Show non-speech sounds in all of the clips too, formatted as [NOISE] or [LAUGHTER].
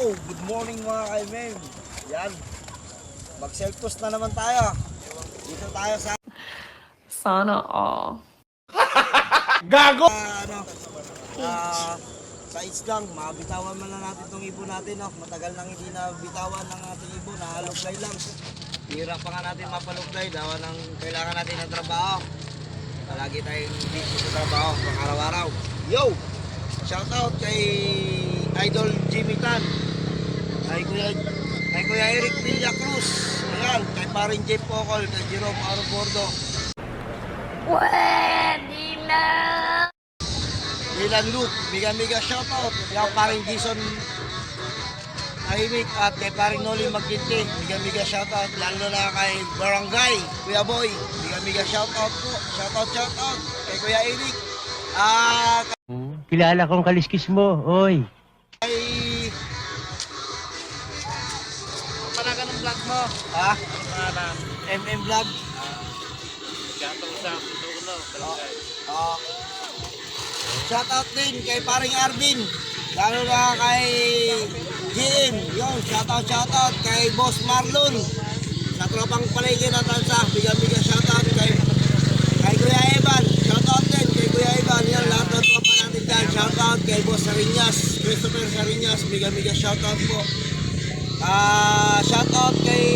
Yo, good morning mga kaimem. Yan. Mag-self-toast na naman tayo. Dito tayo sa Sana all. [LAUGHS] Gago! ano, ah, sa islang, mabitawan man na natin itong ibon natin. No? Matagal nang hindi na bitawan ng ating ibon. Nahaluglay lang. Hira pa nga natin mapaluglay. Dawa ng kailangan natin ng trabaho. Palagi tayong busy sa trabaho pang araw-araw. Yo! Shoutout kay Idol Jimmy Tan. Kay Kuya, kay Kuya Eric Villa Cruz. Ayan, kay paring Jeff Pocol, kay Jerome Arobordo. Pwede na! Dylan Luke, mega mega shoutout. Yung paring Jason Tahimik at kay paring Noli Magdinte, mega mega shoutout. Lalo na kay Barangay, Kuya Boy, mega mega shoutout po. Shoutout, shoutout. Kay Kuya Eric. Ah, Kilala kong kaliskis mo, oy. Vlog mo. Ha? MM Vlog. Oh. Shoutout din kay paring Arvin. Lalo na kay Jim. Yun, shoutout, shoutout kay Boss Marlon. Sa tropang paligid na tansa. Biga-biga shoutout kay kay Kuya Evan. Shoutout din kay Kuya Evan. Yan, lahat ng tropa natin dyan. Shoutout kay Boss Sarinyas. Christopher Sarinyas. Biga-biga shoutout po. Ah, shoutout kay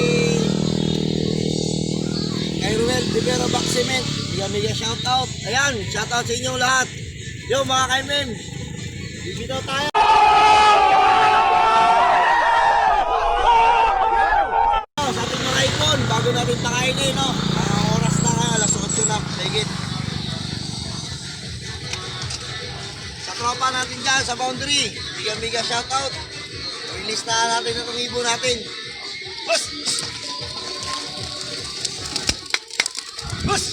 kay Ruel Rivero Baximen. Mega mega shoutout. Ayan, shoutout sa inyo lahat. Yo mga kaimen. Dito tayo. Sa ating mga icon, bago natin pakainin, no? Ang oras na nga, alas 8 na, legit. Sa tropa natin dyan, sa boundary, mega mega shoutout. Release na natin itong ibon natin. Bus! Bus!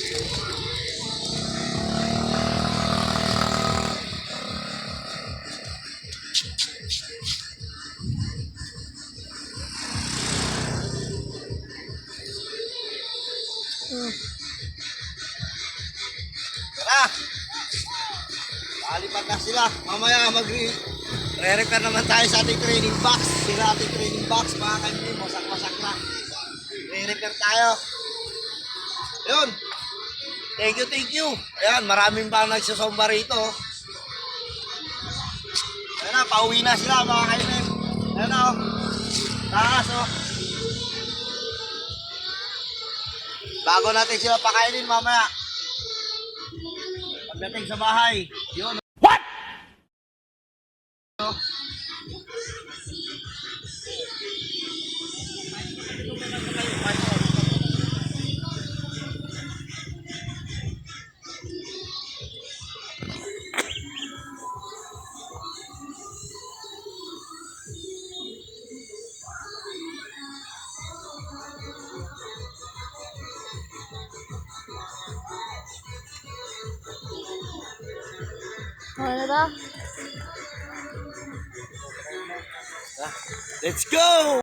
Tara! Lalipat na sila. Mamaya mag re-repair naman tayo sa ating training box. Sira ating training box. Mga kaibigan, wasak-wasak na. Re-repair tayo. Yun. Thank you, thank you. Ayan, maraming pa nagsusomba rito. Ayan na, pauwi na sila mga kaibigan. Ayan na, oh. Taas, oh. Bago natin sila pakainin mamaya. Pagdating sa bahay, yun. Let's go!